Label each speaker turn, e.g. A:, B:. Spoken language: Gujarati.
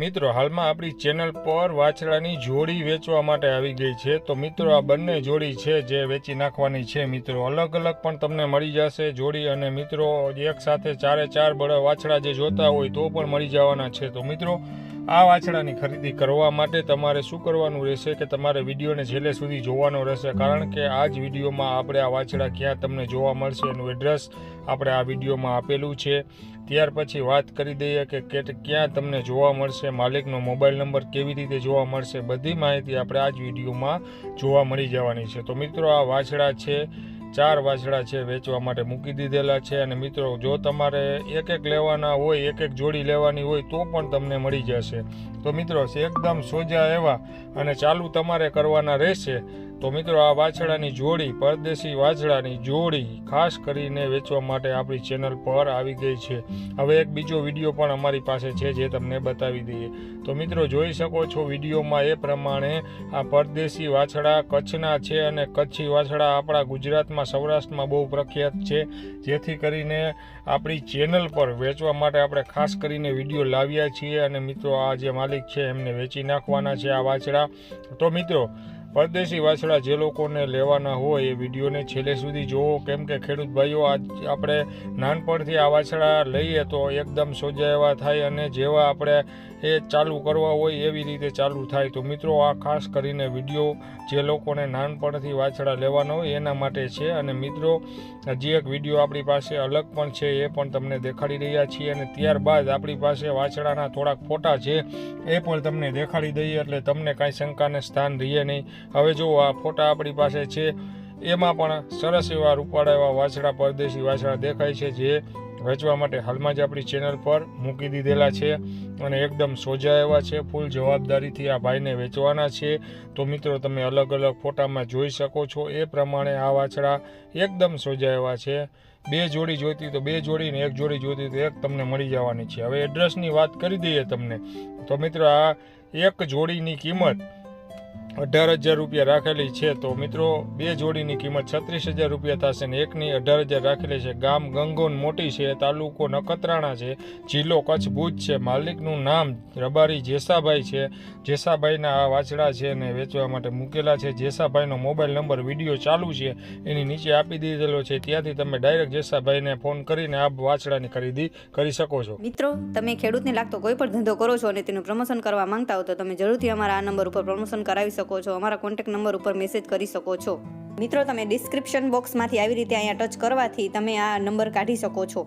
A: મિત્રો, હાલમાં આપણી ચેનલ પર વાછડાની જોડી વેચવા માટે આવી ગઈ છે. તો મિત્રો, આ બંને જોડી છે જે વેચી નાખવાની છે. મિત્રો, અલગ અલગ પણ તમને મળી જશે જોડી અને મિત્રો, એક સાથે ચારે ચાર બળ વાછડા જે જોતા હોય તો પણ મળી જવાના છે. તો મિત્રો આ વાછડાની ખરીદી કરવા માટે તમારે શું કરવાનું રહેશે કે તમારે વિડીયોને છેલ્લે સુધી જોવાનો રહેશે? કારણ કે આ જ વિડીયોમાં આપણે આ વાછડા ક્યાં તમને જોવા મળશે એનું એડ્રેસ આપણે આ વિડીયોમાં આપેલું છે. ત્યાર પછી વાત કરી દઈએ કે ક્યાં તમને જોવા મળશે, માલિકનો મોબાઈલ નંબર કેવી રીતે જોવા મળશે, બધી માહિતી આપણે આ જ વિડીયોમાં જોવા મળી જવાની છે. તો મિત્રો, આ વાછડા છે ચાર વાછડા છે વેચવા માટે મૂકી દીધેલા છે અને મિત્રો, જો તમારે એક એક લેવાના હોય એક એક જોડી લેવાની હોય, તો પણ તમને મળી જશે. તો મિત્રો, એકદમ સોજા એવા અને ચાલુ તમારે કરવાના રહેશે. તો મિત્રો, આ વાછડાની જોડી, પરદેશી વાછડાની જોડી ખાસ કરીને વેચવા માટે આપણી ચેનલ પર આવી ગઈ છે. હવે એક બીજો વીડિયો પણ અમારી પાસે છે જે તમને બતાવી દઈએ. તો મિત્રો, જોઈ શકો છો વિડીયોમાં એ પ્રમાણે આ પરદેશી વાછડા કચ્છના છે અને કચ્છી વાછડા આપણા ગુજરાતમાં, સૌરાષ્ટ્રમાં બહુ પ્રખ્યાત છે. જેથી કરીને આપણી ચેનલ પર વેચવા માટે આપણે ખાસ કરીને વીડિયો લાવ્યા છીએ અને મિત્રો, આ જે માલિક છે એમને વેચી નાખવાના છે આ વાછડા તો મિત્રો પરદેશી વાછડા જે લોકોને લેવાના હોય એ વિડીયોને છેલ્લે સુધી જોવો. કેમ કે ખેડૂત ભાઈઓ, આજ આપણે નાનપણથી આ વાછડા લઈએ તો એકદમ સોજા એવા થાય અને જેવા આપણે એ ચાલુ કરવા હોય એવી રીતે ચાલુ થાય. તો મિત્રો, આ ખાસ કરીને વીડિયો જે લોકોને નાનપણથી વાછડા લેવાના હોય એના માટે છે. અને મિત્રો, હજી એક વીડિયો આપણી પાસે અલગ પણ છે, એ પણ તમને દેખાડી રહ્યા છીએ અને ત્યારબાદ આપણી પાસે વાછડાના થોડાક ફોટા છે, એ પણ તમને દેખાડી દઈએ. એટલે તમને કાંઈ શંકાને સ્થાન રહીએ નહીં. હવે જો આ ફોટા આપણી પાસે છે. એમાં પણ સરસ એવા રૂપાળા એવા વાછડા પરદેશી વાછડા દેખાય છે જે વેચવા માટે હાલમાં જ આપણી ચેનલ પર મૂકી દીધેલા છે અને એકદમ સોજા એવા છે. ફૂલ જવાબદારીથી આ ભાઈને વેચવાના છે. તો મિત્રો, તમે અલગ અલગ ફોટામાં જોઈ શકો છો. એ પ્રમાણે આ વાછડા એકદમ સોજા એવા છે. બે જોડી જોઈતી તો બે જોડી ને એક જોડી જોઈતી તો એક તમને મળી જવાની છે. હવે એડ્રેસની વાત કરી દઈએ તમને. તો મિત્રો, આ એક જોડીની કિંમત અઢાર હજાર રૂપિયા રાખેલી છે. તો મિત્રો, બે જોડીની કિંમત છત્રીસ હજાર રૂપિયા થશે ને એકની અઢાર હજાર રાખેલી છે. ગામ ગંગોન મોટી છે, તાલુકો નખત્રાણા છે, જિલ્લો કચ્છ ભુજ છે. માલિકનું નામ રબારી જેસાભાઈ છે. જેસાભાઈના આ વાછડા છે ને વેચવા માટે મૂકેલા છે. જેસાભાઈનો મોબાઈલ નંબર, વીડિયો ચાલુ છે. એની નીચે આપી દીધેલો છે. ત્યાંથી તમે ડાયરેક્ટ જેસાભાઈને ફોન કરીને આ વાછડાની ખરીદી કરી શકો છો.
B: મિત્રો, તમે ખેડૂતને લાગતો કોઈ પણ ધંધો કરો છો અને તેનું પ્રમોશન કરવા માંગતા હો તો તમે જરૂરથી અમારા આ નંબર ઉપર પ્રમોશન કરાવી શકો છો. અમારા કોન્ટેક્ટ નંબર ઉપર મેસેજ કરી શકો છો. મિત્રો, તમે ડિસ્ક્રિપ્શન બોક્સમાંથી આવી રીતે અહીંયા ટચ કરવાથી તમે આ નંબર કાઢી શકો છો.